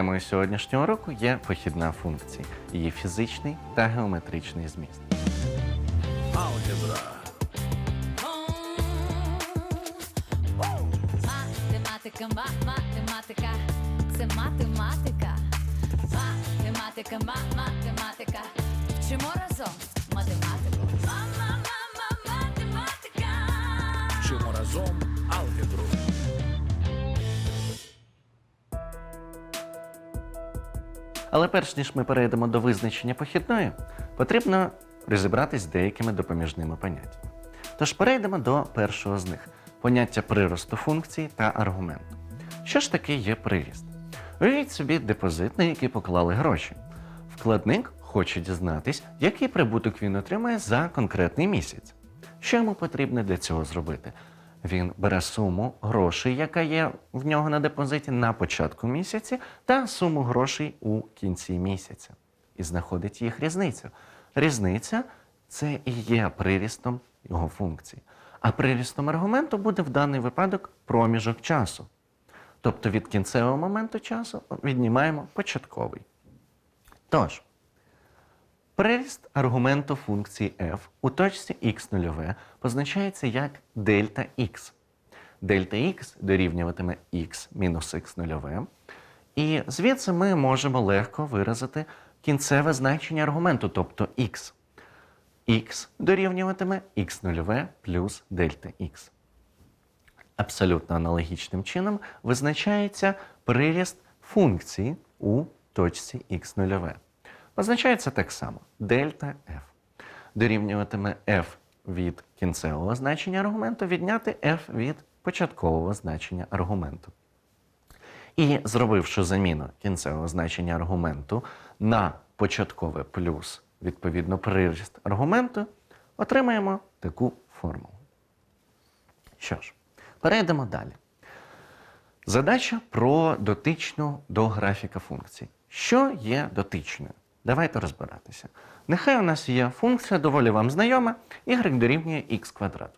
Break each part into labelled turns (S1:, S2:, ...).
S1: Темою сьогоднішнього уроку є похідна функція, її фізичний та геометричний зміст.
S2: Алгебра.
S3: Математика, ма- математика, це математика. Математика, математика. Вчимо разом математику. Ма- ма- ма- ма- математика.
S2: Вчимо разом
S1: Але перш ніж ми перейдемо до визначення похідної, потрібно розібратись з деякими допоміжними поняттями. Тож перейдемо до першого з них поняття приросту функції та аргументу. Що ж таке є приріст? Уявіть собі депозит, на який поклали гроші. Вкладник хоче дізнатись, який прибуток він отримає за конкретний місяць. Що йому потрібно для цього зробити? Він бере суму грошей, яка є в нього на депозиті на початку місяці, та суму грошей у кінці місяця. І знаходить їх різницю. Різниця це і є прирістом його функції. А прирістом аргументу буде в даний випадок проміжок часу. Тобто від кінцевого моменту часу віднімаємо початковий. Тож, Приріст аргументу функції f у точці x0 позначається як дельта x. Дельта x дорівнюватиме x мінус x0. І звідси ми можемо легко виразити кінцеве значення аргументу, тобто x. x дорівнюватиме x0 плюс дельта x. Абсолютно аналогічним чином визначається приріст функції у точці x0. Позначається так само дельта f. Дорівнюватиме f від кінцевого значення аргументу відняти f від початкового значення аргументу. І зробивши заміну кінцевого значення аргументу на початкове плюс відповідно приріст аргументу, отримаємо таку формулу. Що ж, перейдемо далі. Задача про дотичну до графіка функцій. Що є дотичною? Давайте розбиратися. Нехай у нас є функція, доволі вам знайома, y дорівнює x квадрат.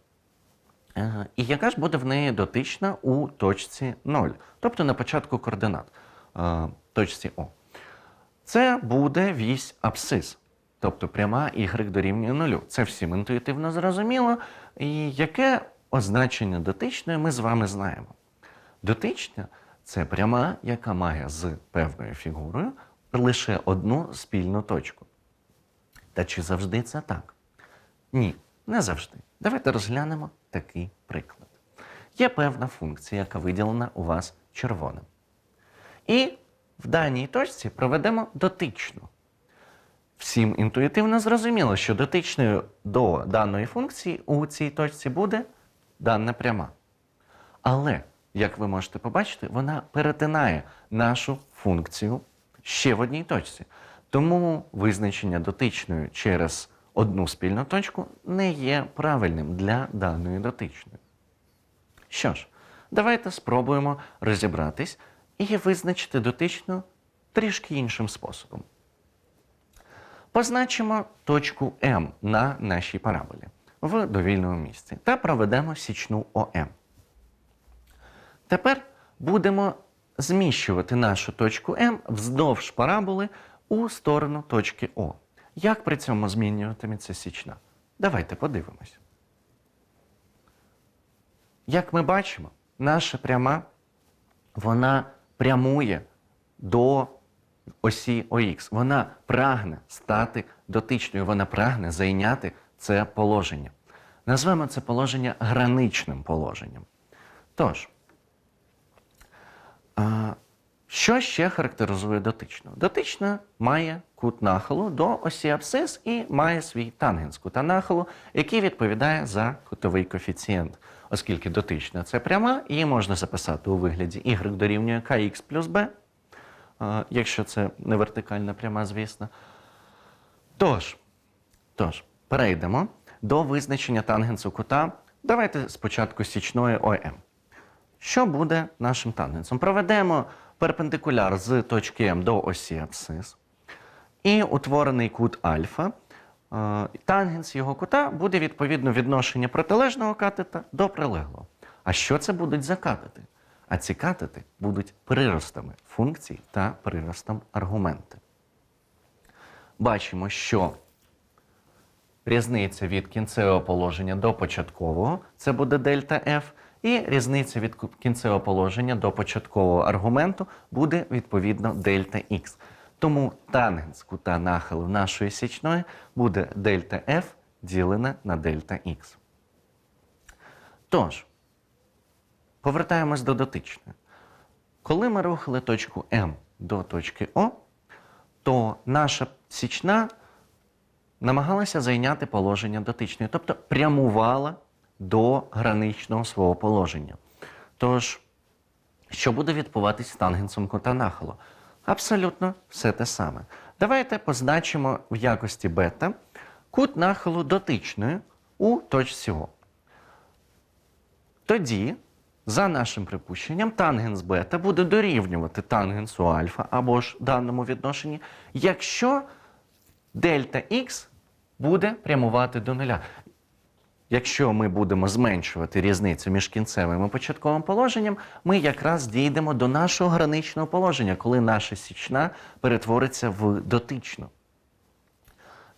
S1: І яка ж буде в неї дотична у точці 0, тобто на початку координат е, точці О. Це буде вісь абсцис, тобто пряма y дорівнює 0. Це всім інтуїтивно зрозуміло. І яке означення дотичної ми з вами знаємо? Дотична це пряма, яка має з певною фігурою лише одну спільну точку. Та чи завжди це так? Ні, не завжди. Давайте розглянемо такий приклад. Є певна функція, яка виділена у вас червоним. І в даній точці проведемо дотичну. Всім інтуїтивно зрозуміло, що дотичною до даної функції у цій точці буде дана пряма. Але, як ви можете побачити, вона перетинає нашу функцію ще в одній точці. Тому визначення дотичною через одну спільну точку не є правильним для даної дотичної. Що ж, давайте спробуємо розібратись і визначити дотичну трішки іншим способом. Позначимо точку М на нашій параболі в довільному місці та проведемо січну ОМ. Тепер будемо зміщувати нашу точку М вздовж параболи у сторону точки О. Як при цьому змінюватиметься січна? Давайте подивимось. Як ми бачимо, наша пряма вона прямує до осі ОХ. Вона прагне стати дотичною, вона прагне зайняти це положення. Назвемо це положення граничним положенням. Тож, а, що ще характеризує дотичну? Дотична має кут нахилу до осі абсцис і має свій тангенс кута нахилу, який відповідає за кутовий коефіцієнт. Оскільки дотична це пряма, її можна записати у вигляді y дорівнює kx плюс b, якщо це не вертикальна пряма, звісно. Тож, тож, перейдемо до визначення тангенсу кута. Давайте спочатку січної ОМ. Що буде нашим тангенсом? Проведемо перпендикуляр з точки М до осі абсцис. І утворений кут альфа. е, Тангенс його кута буде відповідно відношення протилежного катета до прилеглого. А що це будуть за катети? а ці катети будуть приростами функцій та приростом аргументи. Бачимо, що різниця від кінцевого положення до початкового це буде дельта F, і різниця від кінцевого положення до початкового аргументу буде відповідно дельта X. Тому тангенс кута нахилу нашої січної буде дельта F ділене на дельта X. Тож, повертаємось до дотичної. Коли ми рухали точку М до точки О, то наша січна намагалася зайняти положення дотичної, тобто прямувала до граничного свого положення. Тож, що буде відбуватись з тангенсом кута нахилу? Абсолютно все те саме. Давайте позначимо в якості бета кут нахилу дотичної у точці О. Тоді, за нашим припущенням, тангенс бета буде дорівнювати тангенсу альфа або ж даному відношенні, якщо дельта Х буде прямувати до нуля. Якщо ми будемо зменшувати різницю між кінцевим і початковим положенням, ми якраз дійдемо до нашого граничного положення, коли наша січна перетвориться в дотичну.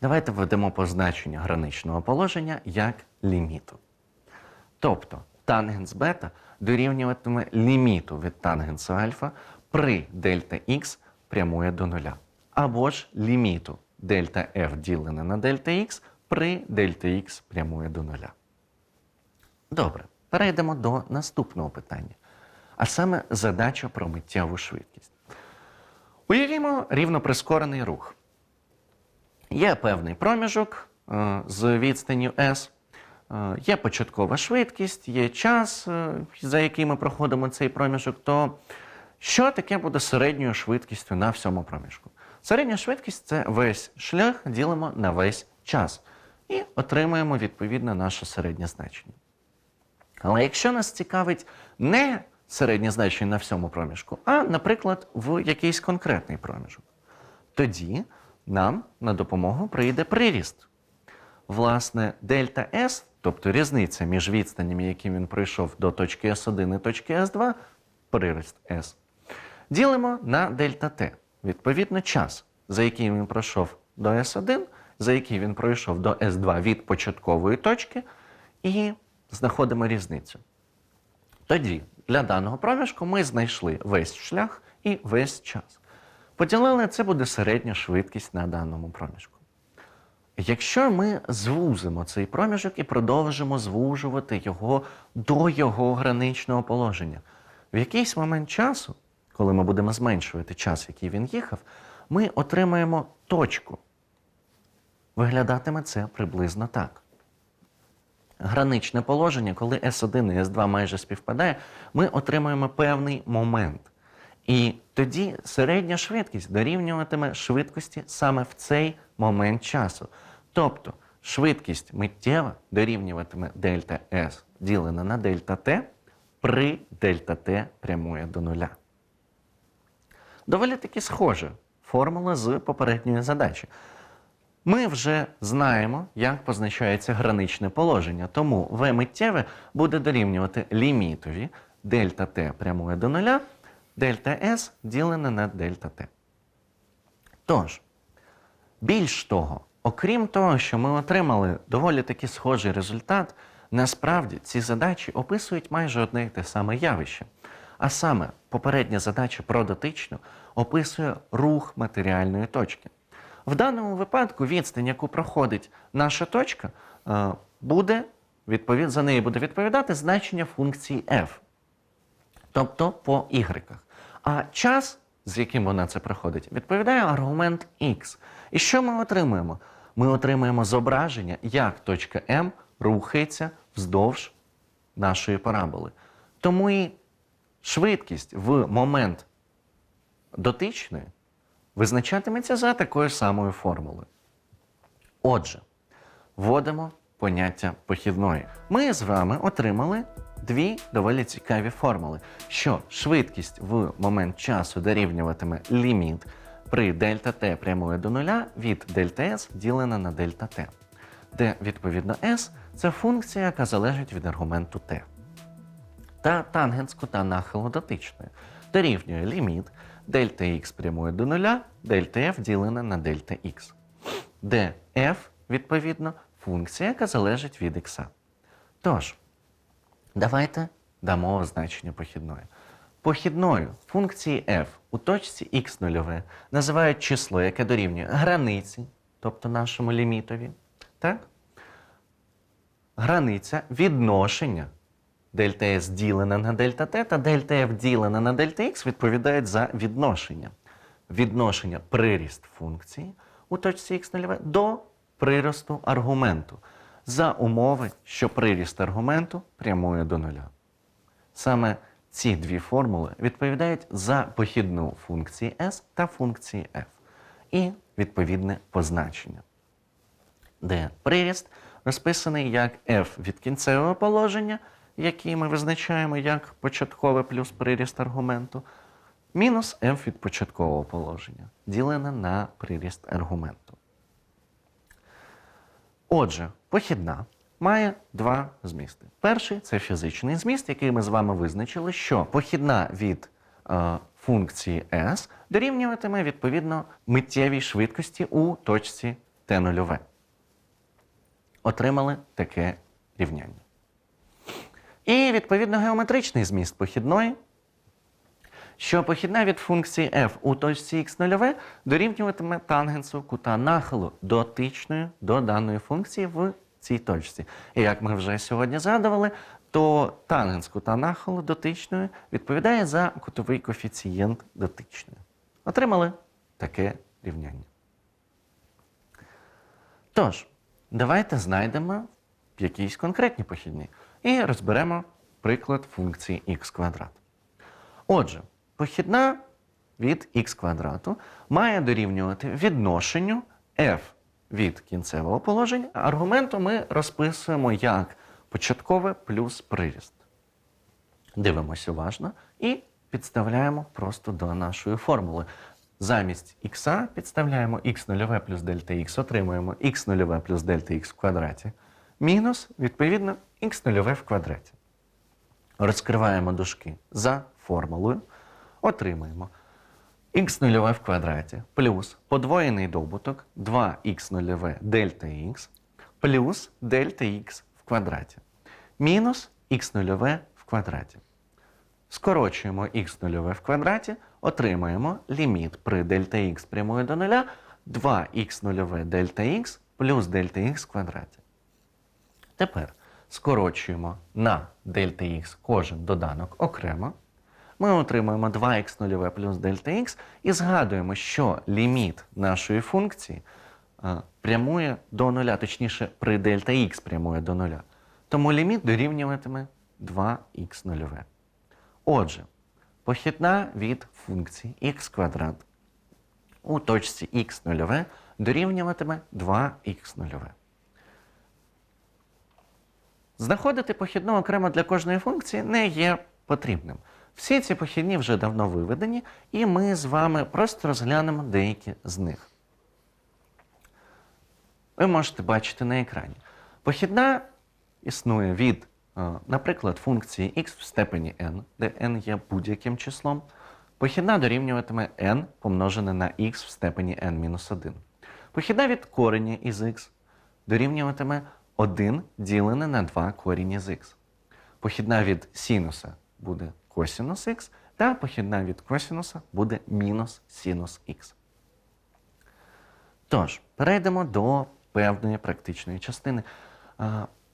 S1: Давайте введемо позначення граничного положення як ліміту. Тобто тангенс бета дорівнюватиме ліміту від тангенсу альфа при дельта х прямує до нуля. Або ж ліміту дельта f ділене на дельта х при дельта х прямує до нуля. Добре, перейдемо до наступного питання. А саме задача про миттєву швидкість. Уявімо рівноприскорений рух. Є певний проміжок е, з відстанню S, е, є початкова швидкість, є час, е, за який ми проходимо цей проміжок. То що таке буде середньою швидкістю на всьому проміжку? Середня швидкість це весь шлях ділимо на весь час і отримуємо відповідно наше середнє значення. Але якщо нас цікавить не середнє значення на всьому проміжку, а, наприклад, в якийсь конкретний проміжок, тоді нам на допомогу прийде приріст. Власне, дельта S, тобто різниця між відстанями, які він пройшов до точки S1 і точки S2, прирост S, ділимо на дельта T. Відповідно, час, за який він пройшов до S1, за який він пройшов до S2 від початкової точки, і знаходимо різницю. Тоді для даного проміжку ми знайшли весь шлях і весь час. Поділили це буде середня швидкість на даному проміжку. Якщо ми звузимо цей проміжок і продовжимо звужувати його до його граничного положення, в якийсь момент часу, коли ми будемо зменшувати час, який він їхав, ми отримаємо точку. Виглядатиме це приблизно так. Граничне положення, коли S1 і S2 майже співпадає, ми отримуємо певний момент. І тоді середня швидкість дорівнюватиме швидкості саме в цей момент часу. Тобто швидкість миттєва дорівнюватиме дельта S ділена на дельта T при дельта T прямує до нуля. Доволі таки схожа формула з попередньої задачі. Ми вже знаємо, як позначається граничне положення, тому v миттєве буде дорівнювати лімітові дельта t прямує до нуля, дельта s ділене на дельта t. Тож, більш того, окрім того, що ми отримали доволі таки схожий результат, насправді ці задачі описують майже одне й те саме явище. А саме, попередня задача про дотичну описує рух матеріальної точки. В даному випадку відстань, яку проходить наша точка, е, буде відповід... за неї буде відповідати значення функції f, тобто по y. А час, з яким вона це проходить, відповідає аргумент x. І що ми отримуємо? Ми отримуємо зображення, як точка m рухається вздовж нашої параболи. Тому і швидкість в момент дотичної визначатиметься за такою самою формулою. Отже, вводимо поняття похідної. Ми з вами отримали дві доволі цікаві формули, що швидкість в момент часу дорівнюватиме ліміт при дельта t прямує до нуля від дельта s ділена на дельта t, де відповідно s це функція, яка залежить від аргументу t. та тангенс кута нахилу дотичної дорівнює ліміт дельта х прямує до нуля, дельта f ділене на дельта х, де f, відповідно, функція, яка залежить від х. Тож, давайте дамо означення похідної. Похідною функції f у точці x нульове називають число, яке дорівнює границі, тобто нашому лімітові, так? границя відношення дельта S ділена на дельта t та дельта f ділена на дельта x відповідають за відношення. Відношення приріст функції у точці x нульове до приросту аргументу за умови, що приріст аргументу прямує до нуля. Саме ці дві формули відповідають за похідну функції s та функції f і відповідне позначення, де приріст розписаний як f від кінцевого положення, який ми визначаємо як початкове плюс приріст аргументу, мінус f від початкового положення, ділене на приріст аргументу. Отже, похідна має два змісти. Перший це фізичний зміст, який ми з вами визначили, що похідна від е, функції s дорівнюватиме відповідно миттєвій швидкості у точці t0. Отримали таке рівняння. І відповідно геометричний зміст похідної що похідна від функції f у точці x0 дорівнюватиме тангенсу кута нахилу дотичної до даної функції в цій точці. І як ми вже сьогодні згадували, то тангенс кута нахилу дотичної відповідає за кутовий коефіцієнт дотичної. Отримали таке рівняння. Тож, давайте знайдемо якісь конкретні похідні і розберемо приклад функції х квадрат. Отже, похідна від х квадрату має дорівнювати відношенню f від кінцевого положення. Аргументу ми розписуємо як початкове плюс приріст. Дивимося уважно і підставляємо просто до нашої формули. Замість х підставляємо х нульове плюс дельта х, отримуємо х нульове плюс дельта х в квадраті. Мінус, відповідно, х нульове в квадраті. Розкриваємо дужки за формулою, отримаємо х нульове в квадраті плюс подвоєний добуток 2х нульове дельта х плюс дельта х в квадраті мінус х нульове в квадраті. Скорочуємо х нульове в квадраті, отримаємо ліміт при дельта х прямує до нуля 2х нульове дельта х плюс дельта х в квадраті. Тепер скорочуємо на дельта х кожен доданок окремо. Ми отримуємо 2х0 плюс дельта х і згадуємо, що ліміт нашої функції прямує до нуля, точніше, при дельта х прямує до нуля. Тому ліміт дорівнюватиме 2х0. Отже, похідна від функції х квадрат у точці х0 дорівнюватиме 2х0. Знаходити похідну окремо для кожної функції не є потрібним. Всі ці похідні вже давно виведені, і ми з вами просто розглянемо деякі з них. Ви можете бачити на екрані. Похідна існує від, е, наприклад, функції x в степені n, де n є будь-яким числом. Похідна дорівнюватиме n помножене на x в степені n-1. Похідна від кореня із x дорівнюватиме 1 ділене на 2 корінь із х. Похідна від синуса буде косінус х, та похідна від косінуса буде мінус синус х. Тож, перейдемо до певної практичної частини.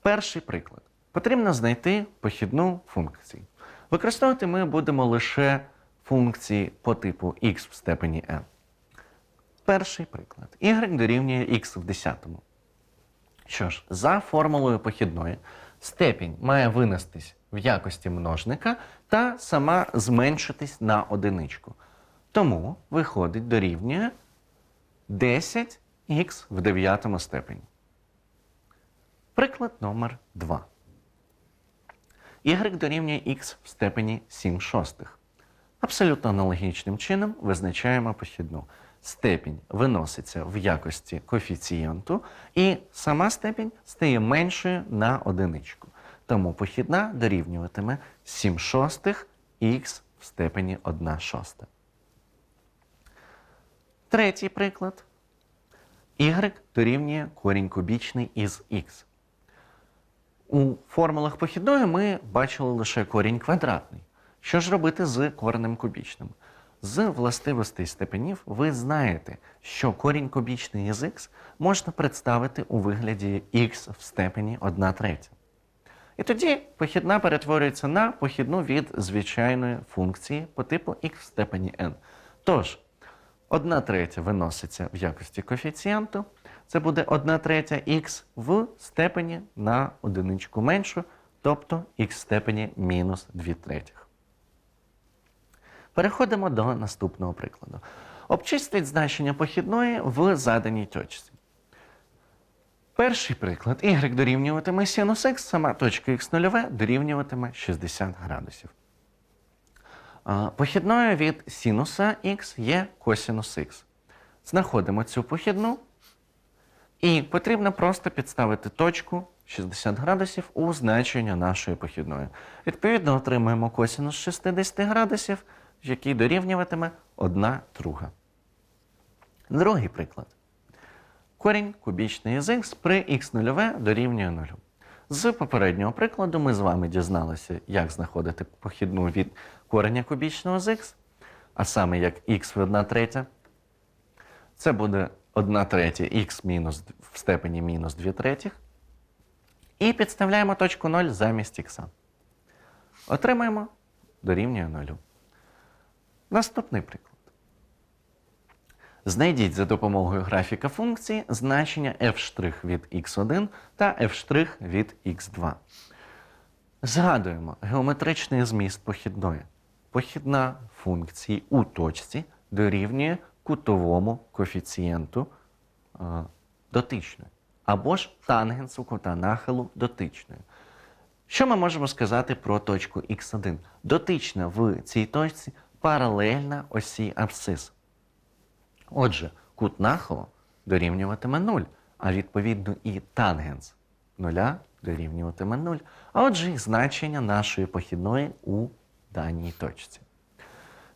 S1: Перший приклад. Потрібно знайти похідну функцію. Використовувати ми будемо лише функції по типу x в степені n. Перший приклад. y дорівнює x в десятому. Що ж, за формулою похідної степінь має винестись в якості множника та сама зменшитись на одиничку. Тому виходить дорівнює 10х в дев'ятому степені. Приклад номер 2. y дорівнює х в степені 7 шостих. Абсолютно аналогічним чином визначаємо похідну. Степінь виноситься в якості коефіцієнту, і сама степінь стає меншою на одиничку. тому похідна дорівнюватиме 7 шостих х в степені 1 шоста. Третій приклад. y дорівнює корінь кубічний із х. У формулах похідної ми бачили лише корінь квадратний. Що ж робити з коренем кубічним? З властивостей степенів ви знаєте, що корінь кубічний із х можна представити у вигляді х в степені 1 третя. І тоді похідна перетворюється на похідну від звичайної функції по типу х в степені n. Тож, 1 третя виноситься в якості коефіцієнту. Це буде 1 третя х в степені на одиничку меншу, тобто х в степені мінус 2 третіх. Переходимо до наступного прикладу. Обчистіть значення похідної в заданій точці. Перший приклад. y дорівнюватиме синус х, сама точка х нульове дорівнюватиме 60 градусів. Похідною від синуса х є косинус х. Знаходимо цю похідну і потрібно просто підставити точку 60 градусів у значення нашої похідної. Відповідно, отримуємо косинус 60 градусів, який дорівнюватиме 1 друга. Другий приклад. Корінь кубічний з х при х нульове дорівнює 0. З попереднього прикладу ми з вами дізналися, як знаходити похідну від кореня кубічного з х, а саме як х в 1 третя. Це буде 1 третя х мінус в степені мінус 2 третіх. І підставляємо точку 0 замість х. Отримаємо дорівнює 0. Наступний приклад. Знайдіть за допомогою графіка функції значення f' від x1 та f' від x2. Згадуємо геометричний зміст похідної. Похідна функції у точці дорівнює кутовому коефіцієнту е, дотичної або ж тангенсу кута нахилу дотичної. Що ми можемо сказати про точку x1? Дотична в цій точці паралельна осі абсцис. Отже, кут нахилу дорівнюватиме 0, а відповідно і тангенс 0 дорівнюватиме 0. А отже, і значення нашої похідної у даній точці.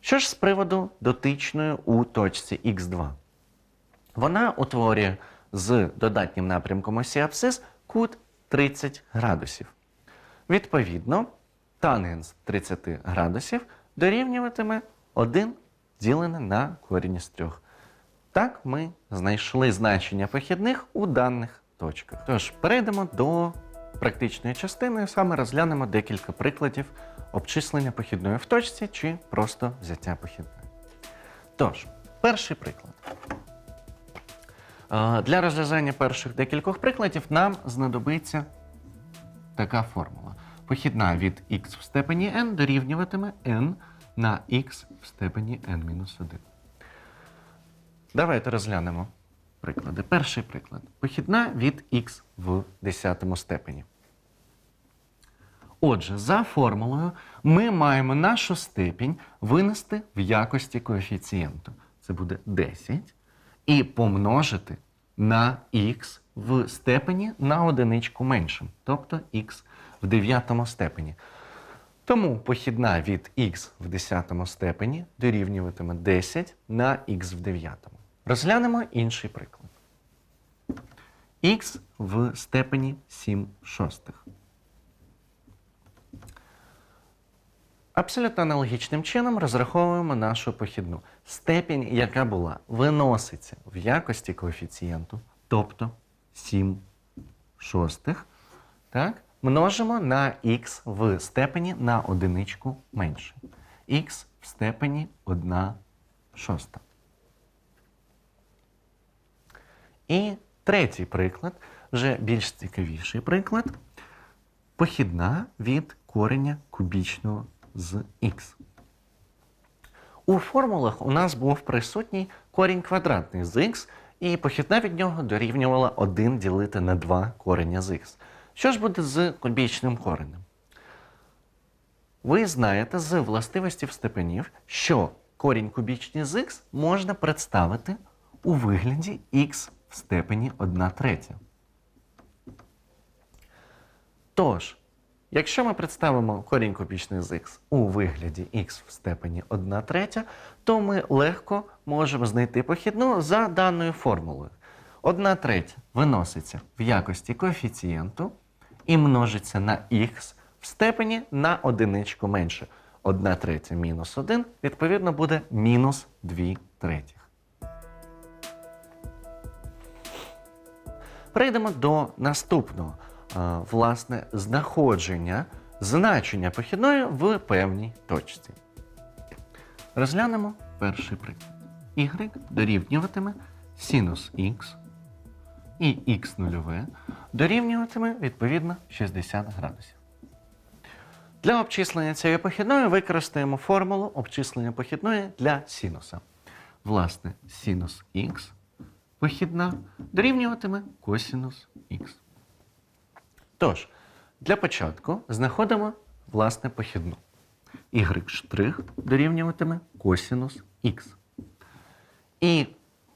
S1: Що ж з приводу дотичної у точці х2? Вона утворює з додатнім напрямком осі абсцис кут 30 градусів. Відповідно, тангенс 30 градусів дорівнюватиме 1 ділене на корінь з 3. Так ми знайшли значення похідних у даних точках. Тож перейдемо до практичної частини, саме розглянемо декілька прикладів обчислення похідної в точці чи просто взяття похідної. Тож, перший приклад. Е, Для розв'язання перших декількох прикладів нам знадобиться така формула. Похідна від х в степені n дорівнюватиме n на х в степені n-1. Давайте розглянемо приклади. Перший приклад. Похідна від х в 10 степені. Отже, за формулою ми маємо нашу степінь винести в якості коефіцієнту. Це буде 10. І помножити на х в степені на одиничку меншим, тобто х в 9 степені. Тому похідна від х в 10 степені дорівнюватиме 10 на х в 9. Розглянемо інший приклад. х в степені 7 шостих. Абсолютно аналогічним чином розраховуємо нашу похідну. Степінь, яка була, виноситься в якості коефіцієнту, тобто 7 шостих, так, множимо на х в степені на одиничку менше. х в степені 1 шоста. І третій приклад, вже більш цікавіший приклад. Похідна від кореня кубічного з х. У формулах у нас був присутній корінь квадратний з х, і похідна від нього дорівнювала 1 ділити на 2 кореня з х. Що ж буде з кубічним коренем? Ви знаєте з властивостів степенів, що корінь кубічний з х можна представити у вигляді х в степені 1 третя. Тож, Якщо ми представимо корінь кубічний з х у вигляді х в степені 1 третя, то ми легко можемо знайти похідну за даною формулою. 1 третя виноситься в якості коефіцієнту і множиться на х в степені на одиничку менше. 1 третя мінус 1, відповідно, буде мінус 2 третіх. Перейдемо до наступного, власне, знаходження значення похідної в певній точці. Розглянемо перший приклад. Y дорівнюватиме синус х і х нульове дорівнюватиме відповідно 60 градусів. Для обчислення цієї похідної використаємо формулу обчислення похідної для синуса. Власне, синус х вихідна дорівнюватиме косінус х. Тож, для початку знаходимо власне похідну. y' дорівнюватиме косінус х. І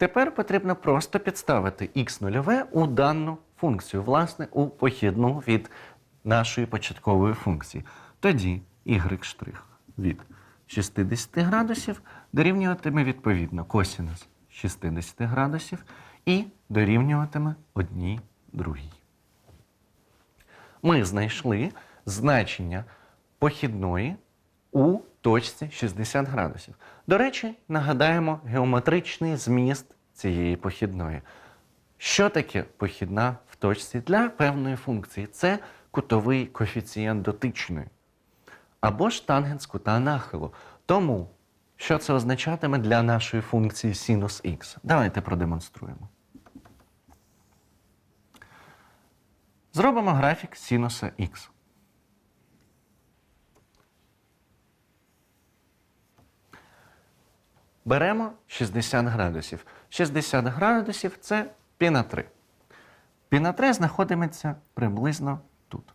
S1: тепер потрібно просто підставити х нульове у дану функцію, власне, у похідну від нашої початкової функції. Тоді y' від 60 градусів дорівнюватиме відповідно косінус 60 градусів і дорівнюватиме одній другій. Ми знайшли значення похідної у точці 60 градусів. До речі, нагадаємо геометричний зміст цієї похідної. Що таке похідна в точці для певної функції? Це кутовий коефіцієнт дотичної або ж тангенс кута нахилу. Тому, що це означатиме для нашої функції синус х? Давайте продемонструємо. Зробимо графік синуса х. Беремо 60 градусів. 60 градусів це пі на 3. Пі на 3 знаходиться приблизно тут.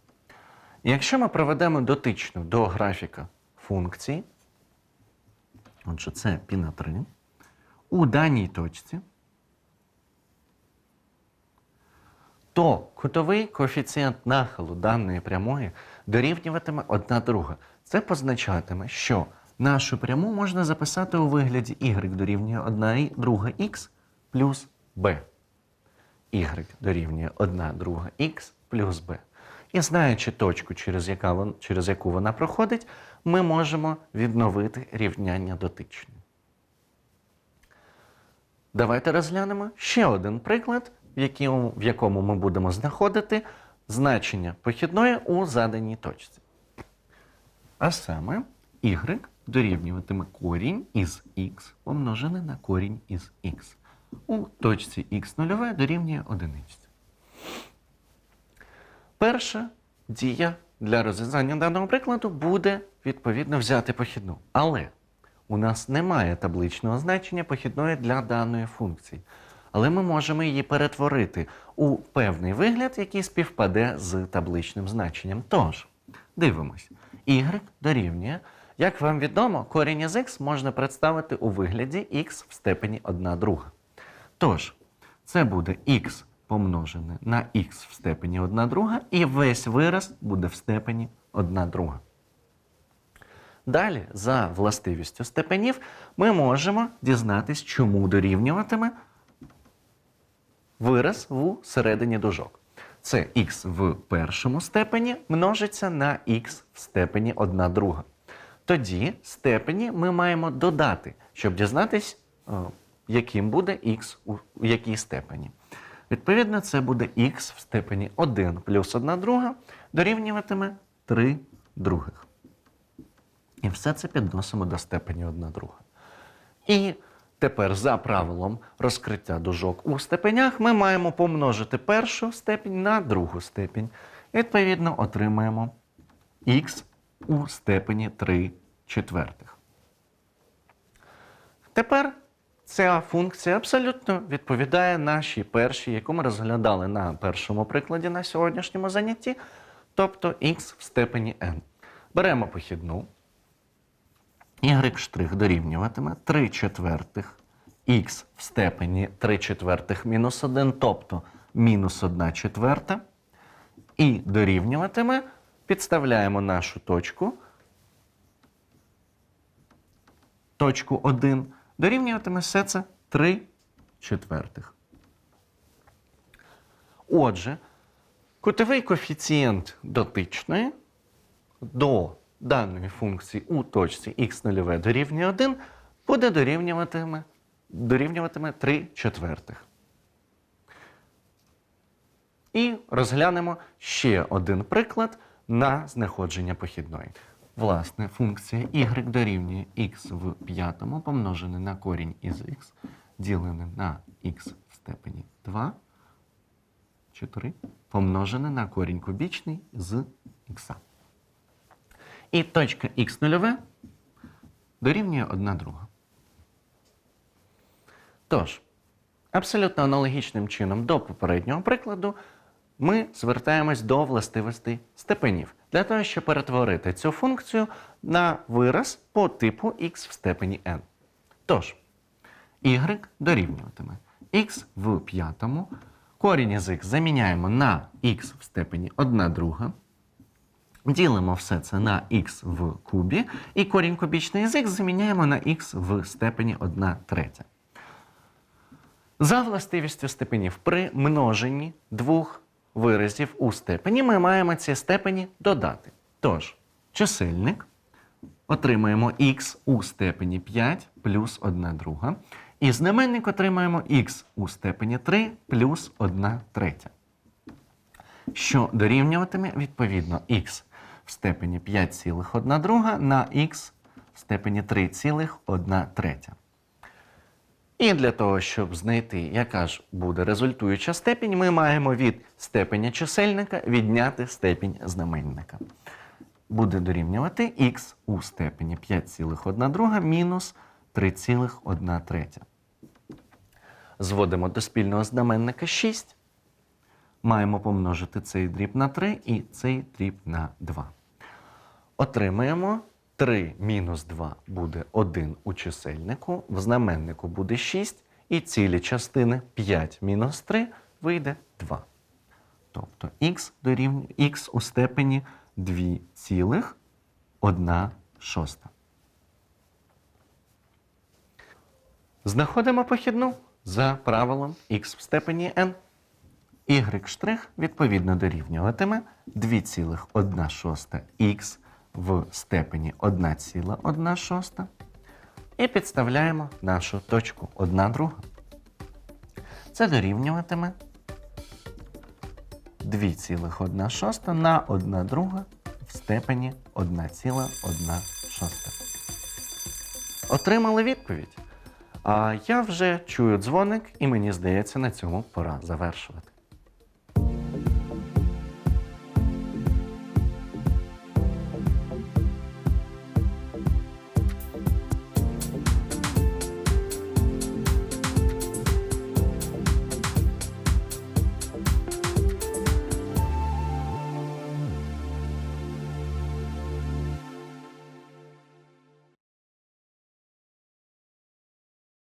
S1: І якщо ми проведемо дотичну до графіка функції, отже, це пі на 3, у даній точці, то кутовий коефіцієнт нахилу даної прямої дорівнюватиме одна друга. Це позначатиме, що нашу пряму можна записати у вигляді y дорівнює 1 друга х плюс b. y дорівнює 1 друга х плюс b. І знаючи точку, через, яка через яку вона проходить, ми можемо відновити рівняння дотичної. Давайте розглянемо ще один приклад, в якому ми будемо знаходити значення похідної у заданій точці. А саме y дорівнюватиме корінь із х помножене на корінь із х. У точці х0 дорівнює одиниці. Перша дія для розв'язання даного прикладу буде відповідно взяти похідну. Але у нас немає табличного значення похідної для даної функції. Але ми можемо її перетворити у певний вигляд, який співпаде з табличним значенням. Тож, дивимось. y дорівнює. Як вам відомо, корінь із х можна представити у вигляді х в степені 1 друга. Тож, це буде х помножене на х в степені 1 друга, і весь вираз буде в степені 1 друга. Далі, за властивістю степенів, ми можемо дізнатись, чому дорівнюватиме вираз у середині дужок. Це х в першому степені множиться на х в степені 1 друга. Тоді степені ми маємо додати, щоб дізнатись, е, яким буде х у якій степені. Відповідно, це буде х в степені 1 плюс 1 друга дорівнюватиме 3 других. І все це підносимо до степені 1 друга. І тепер за правилом розкриття дужок у степенях ми маємо помножити першу степінь на другу степінь. Відповідно, отримаємо х у степені 3 четвертих. Тепер ця функція абсолютно відповідає нашій першій, яку ми розглядали на першому прикладі на сьогоднішньому занятті, тобто х в степені n. Беремо похідну. y' дорівнюватиме 3 четвертих х в степені 3 четвертих мінус 1, тобто мінус 1 четверта, і дорівнюватиме підставляємо нашу точку. Точку 1 дорівнюватиме все це 3 четвертих. Отже, кутовий коефіцієнт дотичної до даної функції у точці х0 дорівнює 1 буде дорівнюватиме, дорівнюватиме 3 четвертих. І розглянемо ще один приклад на знаходження похідної. Власне, функція y дорівнює x в п'ятому помножене на корінь із x, ділене на x в степені 2, 4, помножене на корінь кубічний з х. І точка х0 дорівнює 1 друга. Тож, абсолютно аналогічним чином до попереднього прикладу ми звертаємось до властивостей степенів для того, щоб перетворити цю функцію на вираз по типу x в степені n. Тож, y дорівнюватиме x в п'ятому, корінь із x заміняємо на x в степені 1 друга, ділимо все це на x в кубі, і корінь кубічний з x заміняємо на x в степені 1 третя. За властивістю степенів при множенні двох виразів у степені ми маємо ці степені додати. Тож, чисельник отримаємо х у степені 5 плюс 1 друга. І знаменник отримаємо х у степені 3 плюс 1 третя. Що дорівнюватиме відповідно х в степені 5,1 друга на х в степені 3,1 третя. І для того, щоб знайти, яка ж буде результуюча степінь, ми маємо від степеня чисельника відняти степінь знаменника. Буде дорівнювати х у степені 5,1 друга мінус 3,1 третя. Зводимо до спільного знаменника 6. Маємо помножити цей дріб на 3 і цей дріб на 2. Отримаємо 3 мінус 2 буде 1 у чисельнику, в знаменнику буде 6, і цілі частини 5 мінус 3 вийде 2. Тобто х дорівнює х у степені 2,1 шоста. Знаходимо похідну за правилом х в степені n. Y відповідно дорівнюватиме 2,1 шоста х в степені 1,1 шоста. І підставляємо нашу точку 1 друга. Це дорівнюватиме 2,1 шоста на 1 друга в степені 1,1 шоста. Отримали відповідь. А я вже чую дзвоник, і мені здається, на цьому пора завершувати.